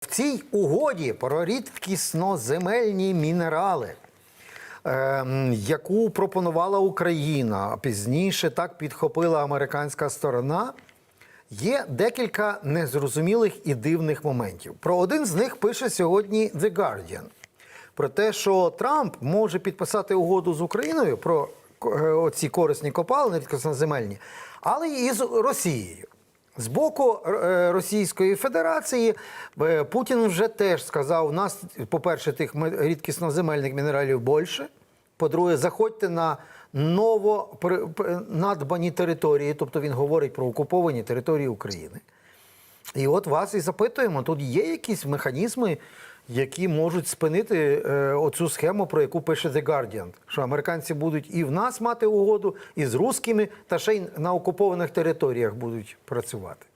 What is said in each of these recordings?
В цій угоді про рідкісноземельні мінерали, ем, яку пропонувала Україна, а пізніше так підхопила американська сторона. Є декілька незрозумілих і дивних моментів. Про один з них пише сьогодні The Guardian. Про те, що Трамп може підписати угоду з Україною про е, оці корисні копалини рідкісноземельні, але і з Росією. З боку е, Російської Федерації е, Путін вже теж сказав: у нас, по-перше, тих ме- рідкісноземельних мінералів більше. По-друге, заходьте на ново надбані території, тобто він говорить про окуповані території України. І от вас і запитуємо: тут є якісь механізми, які можуть спинити е, оцю схему, про яку пише The Guardian, що американці будуть і в нас мати угоду, і з русскими, та ще й на окупованих територіях будуть працювати.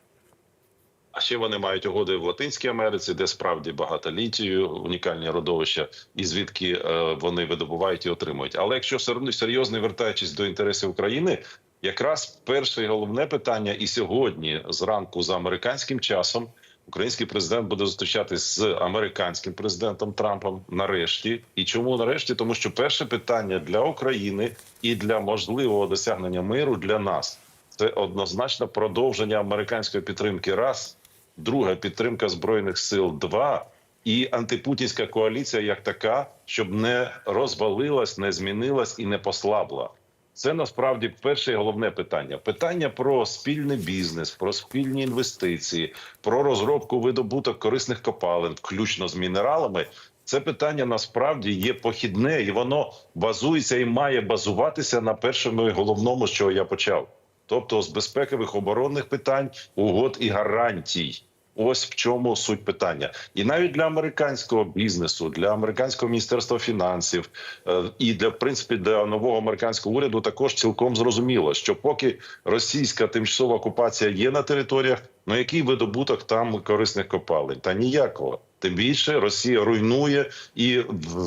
А ще вони мають угоди в Латинській Америці, де справді багато літію, унікальні родовища, і звідки е, вони видобувають і отримують. Але якщо сер- серйозно вертаючись до інтересів України, якраз перше і головне питання, і сьогодні зранку за американським часом. Український президент буде зустрічатись з американським президентом Трампом нарешті. І чому нарешті? Тому що перше питання для України і для можливого досягнення миру для нас це однозначно продовження американської підтримки. Раз друга підтримка збройних сил. Два і антипутінська коаліція як така, щоб не розвалилась, не змінилась і не послабла. Це насправді перше і головне питання. Питання про спільний бізнес, про спільні інвестиції, про розробку видобуток корисних копалин, включно з мінералами. Це питання насправді є похідне, і воно базується і має базуватися на першому і головному, з чого я почав. Тобто з безпекових оборонних питань, угод і гарантій. Ось в чому суть питання, і навіть для американського бізнесу, для американського міністерства фінансів е, і для в принципі для нового американського уряду також цілком зрозуміло, що поки російська тимчасова окупація є на територіях, ну який видобуток там корисних копалин? Та ніякого. Тим більше Росія руйнує і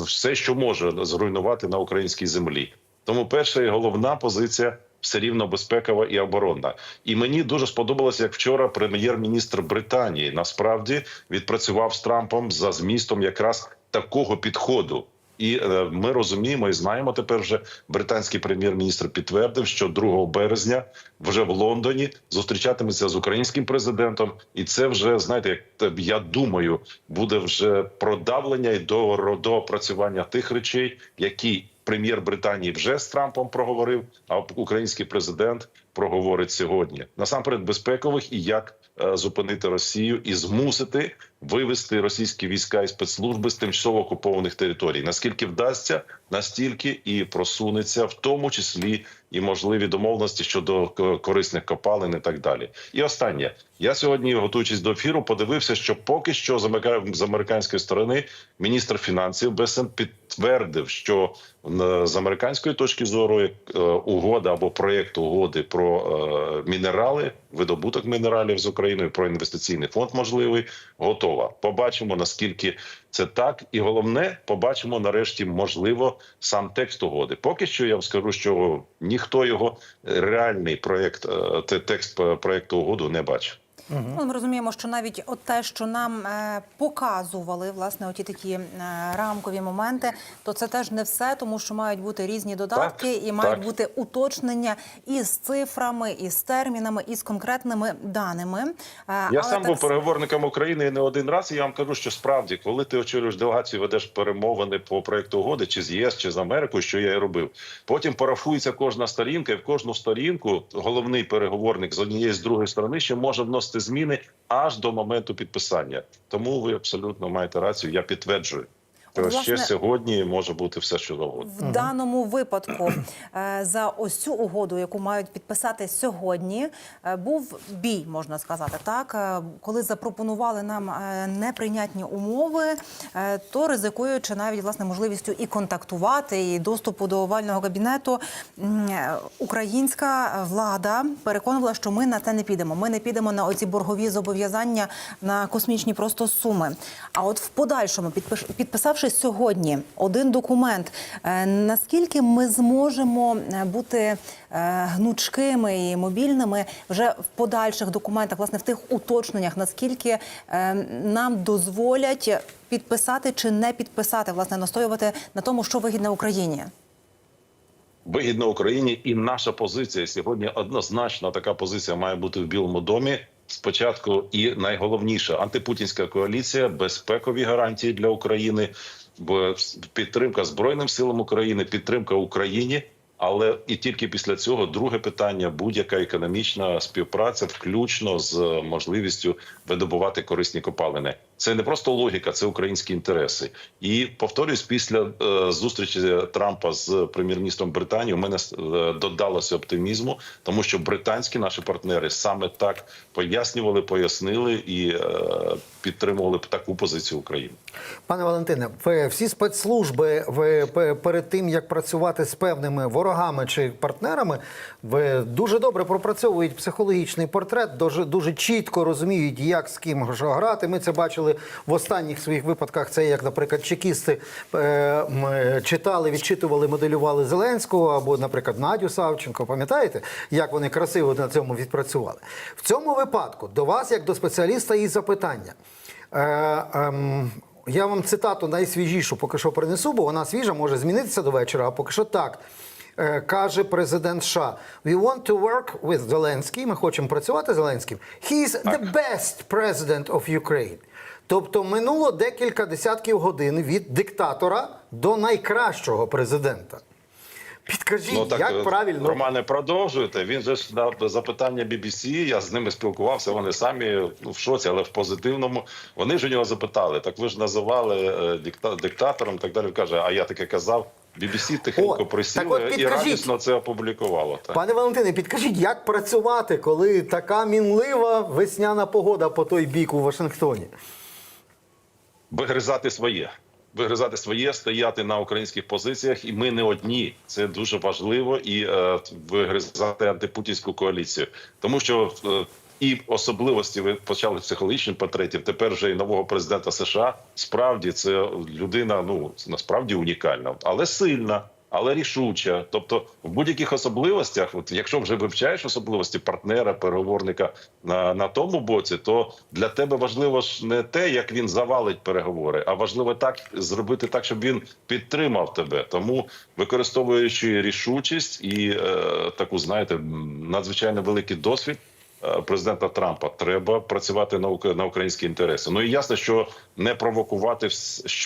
все, що може зруйнувати на українській землі. Тому перша і головна позиція все рівно безпекова і оборонна. І мені дуже сподобалося, як вчора прем'єр-міністр Британії насправді відпрацював з Трампом за змістом якраз такого підходу. І е, ми розуміємо і знаємо тепер вже британський прем'єр-міністр підтвердив, що 2 березня вже в Лондоні зустрічатиметься з українським президентом, і це вже знаєте, як я думаю, буде вже продавлення і до доопрацювання тих речей, які прем'єр Британії вже з Трампом проговорив. А український президент проговорить сьогодні насамперед безпекових і як е, зупинити Росію і змусити вивести російські війська і спецслужби з тимчасово окупованих територій. Наскільки вдасться, настільки і просунеться, в тому числі і можливі домовленості щодо корисних копалин і так далі. І останнє я сьогодні, готуючись до ефіру, подивився, що поки що з американської сторони міністр фінансів Бесен підтвердив, що е, з американської точки зору е, угода або проєкт угоди про е, мінерали, видобуток мінералів з Україною, про інвестиційний фонд можливий, готова. Побачимо наскільки це так, і головне, побачимо нарешті, можливо, сам текст угоди. Поки що я вам скажу, що ніхто його реальний проєкт, текст проєкту угоду не бачив. Ну, ми розуміємо, що навіть от те, що нам е, показували, власне, оті такі е, рамкові моменти, то це теж не все, тому що мають бути різні додатки Так, і мають так. бути уточнення і з цифрами, і з термінами, і з конкретними даними. Е, Я але сам так був переговорником України і не один раз. І я вам кажу, що справді, коли ти очолюєш делегацію, ведеш перемовини по проекту угоди, чи з ЄС, чи з Америкою, що я і робив. Потім парафується кожна сторінка, і в кожну сторінку головний переговорник з однієї з другої сторони ще може вносити зміни аж до моменту підписання. Тому ви абсолютно маєте рацію. Я підтверджую. Що ще сьогодні може бути все, що завгодно. В даному випадку е, за ось цю угоду, яку мають підписати сьогодні, е, був бій, можна сказати, так Е, коли запропонували нам неприйнятні умови, то ризикуючи навіть власне можливістю і контактувати, і доступу до овального кабінету, українська влада переконувала, що ми на це не підемо. Ми не підемо на оці боргові зобов'язання на космічні просто суми. А от в подальшому, підписавши підписавши сьогодні один документ, е, наскільки ми зможемо е, бути е, гнучкими і мобільними вже в подальших документах, власне, в тих уточненнях, наскільки нам дозволять підписати чи не підписати, власне, настоювати на тому, що вигідне Україні? вигідно Україні, і наша позиція сьогодні однозначно така позиція має бути в Білому домі. Спочатку і найголовніше антипутінська коаліція, безпекові гарантії для України, підтримка збройним силам України, підтримка Україні. Але і тільки після цього друге питання будь-яка економічна співпраця, включно з можливістю видобувати корисні копалини. Це не просто логіка, це українські інтереси. І повторюсь, після е, зустрічі Трампа з прем'єр-міністром Британії у мене е, додалося оптимізму, тому що британські наші партнери саме так пояснювали, пояснили і е, підтримували таку позицію України. Пане Валентине, всі спецслужби, ви пе- перед тим як працювати з певними ворогами чи партнерами, ви дуже добре пропрацьовують психологічний портрет, дуже дуже чітко розуміють, як з ким грати. Ми це бачили в останніх своїх випадках. Це як, наприклад, чекісти е, читали, відчитували, моделювали Зеленського або, наприклад, Надю Савченко. Пам'ятаєте, як вони красиво на цьому відпрацювали? В цьому випадку до вас, як до спеціаліста, і запитання. Е, ем, я вам цитату найсвіжішу поки що принесу, бо вона свіжа, може змінитися до вечора, а поки що так. Е, Каже президент США, we want to work with Zelensky, Ми хочемо працювати з Зеленським. He is the best president of Ukraine. Тобто минуло декілька десятків годин від диктатора до найкращого президента. Підкажіть, як е, правильно Романе, продовжуєте. Він же ж дав запитання BBC, Я з ними спілкувався. Вони самі ну, в шоці, але в позитивному. Вони ж у нього запитали: так ви ж називали е, дикта, диктатором, так далі. Каже, а я таке казав. BBC тихенько О, так присіли от і підкажіть. радісно це опублікувало. Так. Пане Валентине, підкажіть, як працювати, коли така мінлива весняна погода по той бік у Вашингтоні? вигризати своє. Вигризати своє, стояти на українських позиціях, і ми не одні. Це дуже важливо і е, вигризати антипутінську коаліцію, тому що е, і особливості ви почали психологічних портретів. Тепер вже і нового президента США. Справді це людина. Ну насправді унікальна, але сильна. Але рішуча, тобто в будь-яких особливостях, от якщо вже вивчаєш особливості партнера, переговорника на, на тому боці, то для тебе важливо ж не те, як він завалить переговори, а важливо так зробити так, щоб він підтримав тебе. Тому використовуючи рішучість і е, таку, знаєте, надзвичайно великий досвід. Е, Президента Трампа треба працювати на на українські інтереси. Ну і ясно, що не провокувати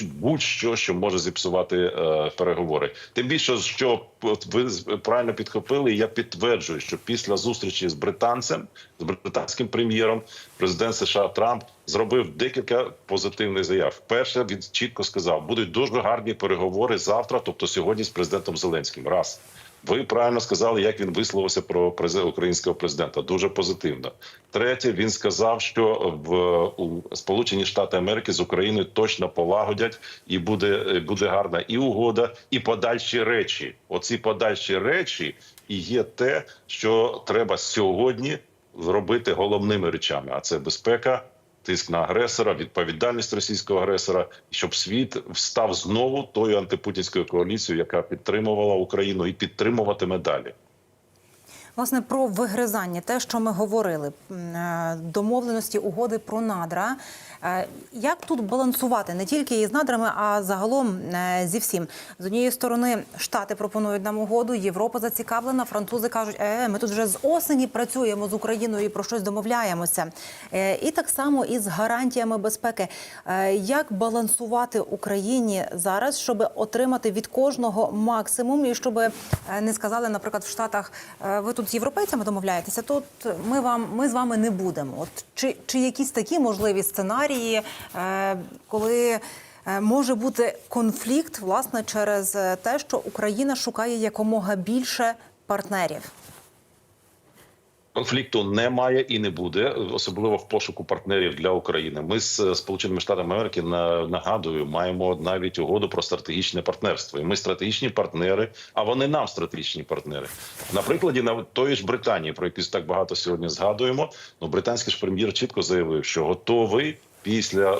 будь-що, що може зіпсувати е, переговори. Тим більше, що ви правильно підхопили. Я підтверджую, що після зустрічі з британцем, з британським прем'єром, президент США Трамп зробив декілька позитивних заяв. Перше, він чітко сказав, будуть дуже гарні переговори завтра, тобто сьогодні з президентом Зеленським. Раз. Ви правильно сказали, як він висловився про українського президента. Дуже позитивно. Третє, він сказав, що в Сполучені Штати Америки з Україною точно полагодять, і буде, буде гарна і угода, і подальші речі. Оці подальші речі і є те, що треба сьогодні зробити головними речами. А це безпека, тиск на агресора, відповідальність російського агресора, щоб світ встав знову тою антипутінською коаліцією, яка підтримувала Україну і підтримуватиме далі. Власне, про вигризання, те, що ми говорили, е, домовленості угоди про надра. Е, Як тут балансувати не тільки із надрами, а загалом е, зі всім? З однієї сторони, Штати пропонують нам угоду, Європа зацікавлена, французи кажуть, е, ми тут вже з осені працюємо з Україною і про щось домовляємося. Е, І так само із гарантіями безпеки. Як балансувати Україні зараз, щоб отримати від кожного максимум, і щоб не сказали, наприклад, в Штатах, ви тут з європейцями домовляєтеся, тут ми вам ми з вами не будемо. От чи, чи якісь такі можливі сценарії, е, коли е, може бути конфлікт власне через е, те, що Україна шукає якомога більше партнерів? Конфлікту немає і не буде, особливо в пошуку партнерів для України. Ми з Сполученими Штатами Америки нагадую, маємо навіть угоду про стратегічне партнерство. І ми стратегічні партнери, а вони нам стратегічні партнери. На прикладі на тої ж Британії, про яку так багато сьогодні згадуємо. Ну британський ж прем'єр чітко заявив, що готовий після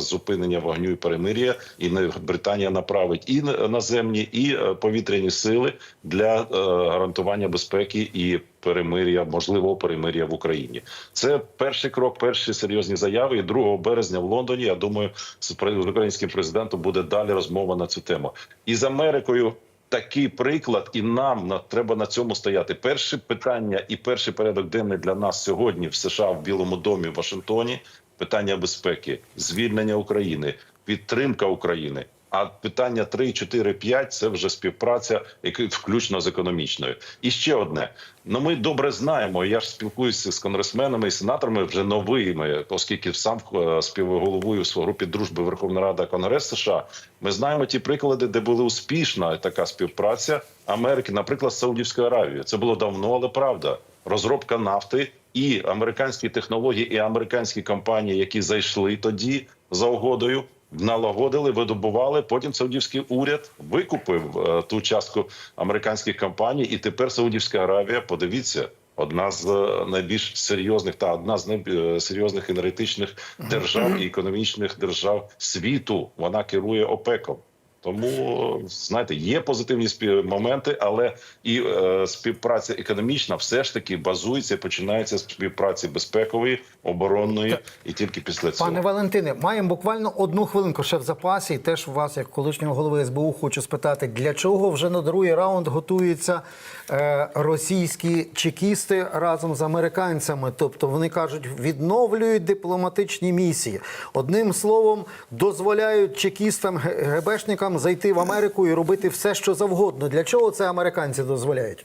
зупинення вогню і перемир'я, і Британія направить і на- наземні, і е, повітряні сили для е, гарантування безпеки і перемир'я, можливого перемир'я в Україні. Це перший крок, перші серйозні заяви. І 2 березня в Лондоні. Я думаю, з українським президентом буде далі розмова на цю тему. І з Америкою такий приклад, і нам на треба на цьому стояти. Перше питання і перший порядок денний для нас сьогодні в США в Білому домі в Вашингтоні. Питання безпеки, звільнення України, підтримка України. А питання 3, 4, 5 – це вже співпраця, яка включно з економічною. І ще одне. Ну ми добре знаємо. Я ж спілкуюся з конгресменами і сенаторами вже новими, оскільки сам е, співголовую в групі дружби Верховна Рада Конгрес США. Ми знаємо ті приклади, де була успішна така співпраця Америки, наприклад, з Саудівською Аравією. Це було давно, але правда. Розробка нафти і американські технології, і американські компанії, які зайшли тоді за угодою. Налагодили, видобували. Потім саудівський уряд викупив е, ту частку американських компаній, і тепер Саудівська Аравія, подивіться, одна з е, найбільш серйозних та одна з найсерйозних енергетичних держав і економічних держав світу. Вона керує ОПЕКом. Тому знаєте, є позитивні моменти, але і е, співпраця економічна все ж таки базується, починається з співпраці безпекової, оборонної, і тільки після цього. Пане Валентине, маємо буквально одну хвилинку ще в запасі. І теж у вас, як колишнього голови СБУ, хочу спитати, для чого вже на другий раунд готуються е, російські чекісти разом з американцями? Тобто вони кажуть, відновлюють дипломатичні місії. Одним словом, дозволяють чекістам ге- ГБшникам зайти в Америку і робити все, що завгодно. Для чого це американці дозволяють?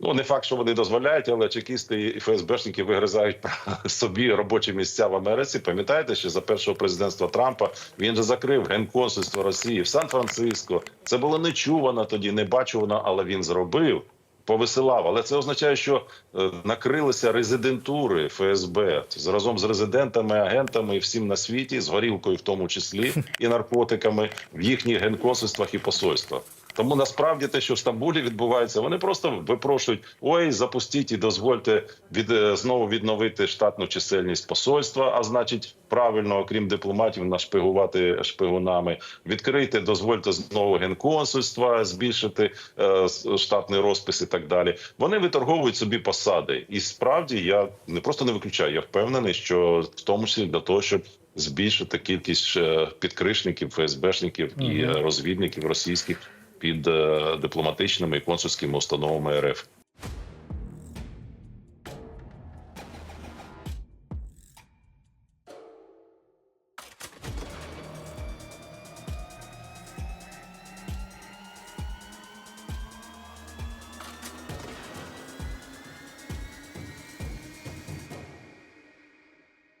Ну не факт, що вони дозволяють, але чекісти і ФСБшники вигризають собі робочі місця в Америці. Пам'ятаєте, що за першого президентства Трампа він же закрив генконсульство Росії в Сан-Франциско. Це було нечувано тоді, не бачувано, але він зробив. Повисилав, але це означає, що е, накрилися резидентури ФСБ разом з резидентами, агентами і всім на світі, з горілкою, в тому числі, і наркотиками в їхніх генконсульствах і посольствах. Тому насправді те, що в Стамбулі відбувається, вони просто випрошують: ой, запустіть і дозвольте від е, знову відновити штатну чисельність посольства. А значить, правильно, окрім дипломатів, нашпигувати шпигунами. Відкрийте, дозвольте знову генконсульства, збільшити е, штатний розпис і так далі. Вони виторговують собі посади, і справді я не просто не виключаю. Я впевнений, що в тому числі для того, щоб збільшити кількість е, підкришників, ФСБшників і е, розвідників російських під е, дипломатичними і консульськими установами РФ.